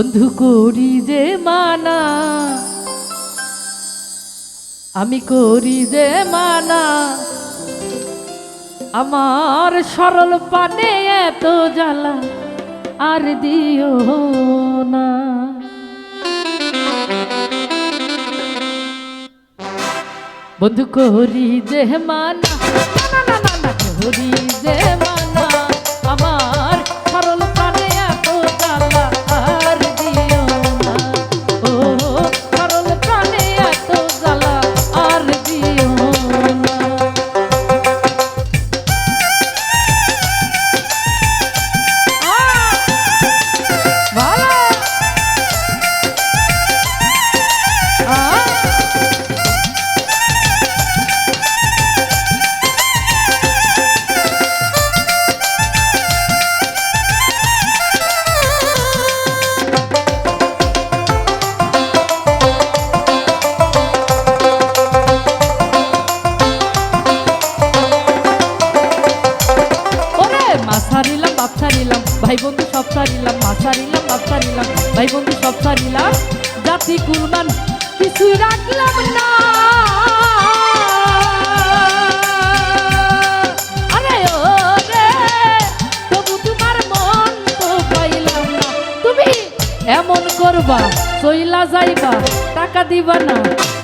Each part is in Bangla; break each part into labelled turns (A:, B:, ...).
A: বন্ধু করি যে মানা, আমি করি যে মানা। আমার সরল পানে এত জ্বালা আর দিও না। বন্ধু করি যে মানা, না না না করি যে মানা। ছাড়িলাম মা ছাড়িলাম বাপ ছাড়িলাম ভাই বন্ধু, সব ছাড়িলাম জাতি কুরবান, কিছুই রাখলাম না। মন এমন করবা চইলা যাইবা, টাকা দিবা না,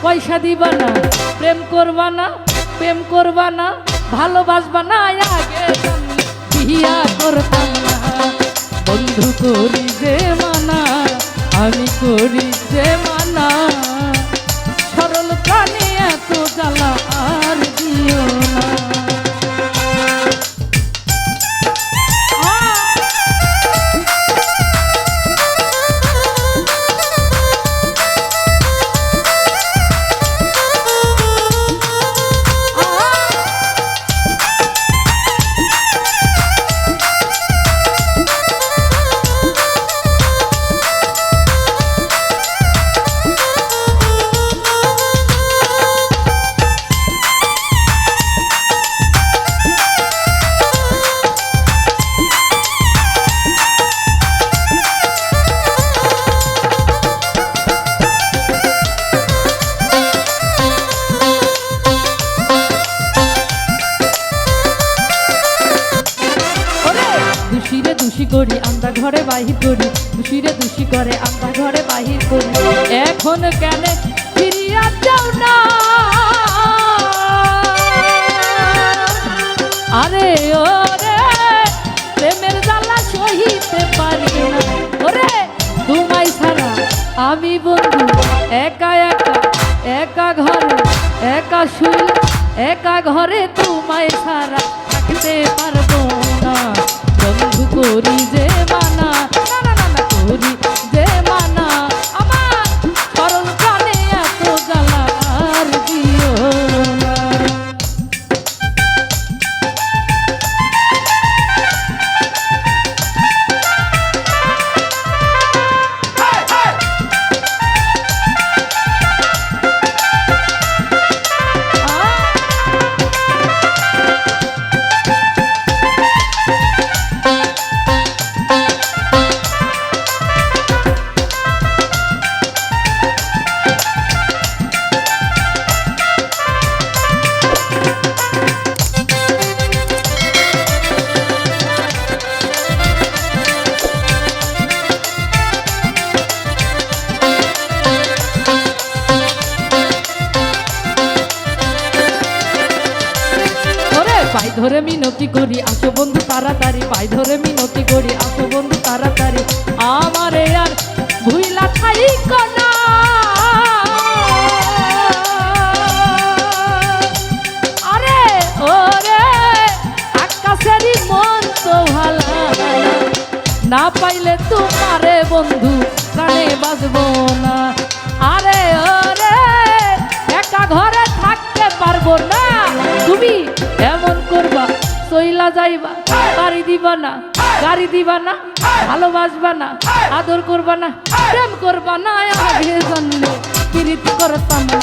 A: পয়সা দিবা না, প্রেম করবা না, প্রেম করবা না, ভালোবাসবা না। আগে বিয়া করতাম না। বন্ধু করি যে মানা আমি করি ঘরে বাহির করি দোষীরে দোষী করে আমরা ঘরে বাহির করি। এখন কেন ফিরিয়া যাও না? আরে জ্বালা সহিতে আমি বন্ধু, একা একা একা ঘরে, একা শুই একা ঘরে তোমায় ছাড়া থাকতে পারব না। বন্ধু করি যে মানা না না না করি। মিনতি করি, আসো বন্ধু তাড়াতাড়ি পাই ধরে মিনতি করি, আসো বন্ধু তাড়াতাড়ি। আমারে আর ভুইলা খাই কনা আরে আকাশেরই তো না পাইলে তোমারে বন্ধু প্রাণে বাজবো না। আরে, ওরে, একা ঘরে থাকতে পারব না। তুমি এমন চইলা যাইবা, বাড়ি দিবা না, গাড়ি দিবা না, ভালোবাসবা না, আদর করবা না, প্রেম করবা না আগে করতাম না।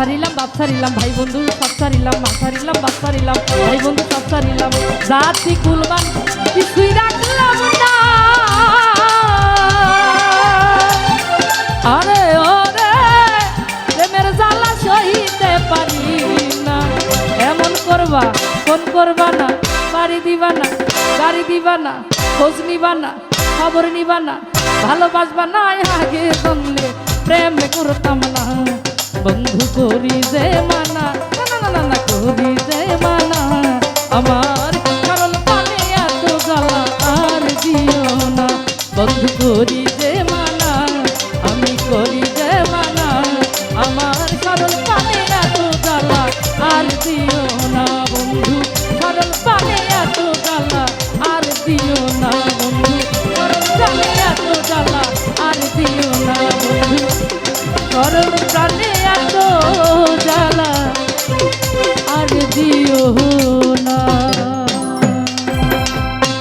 A: সারিলাম, বাপ সারিলাম, ভাই বন্ধু সব সারিলাম, মা সারিলাম, বাপ সারিলাম, ভাই বন্ধু সব সারিলাম। জাতি কুলবান কিছুই রাখলাম না। আরে ওরে প্রেমের জ্বালা সহিতে পারি না। এমন করবা, ফোন করবা না, বাড়ি দিবা না, গাড়ি দিবা না, খোঁজ নিবা না, খবর নিবা না, ভালোবাসবা না, আগে জানলে প্রেম করতাম করি যে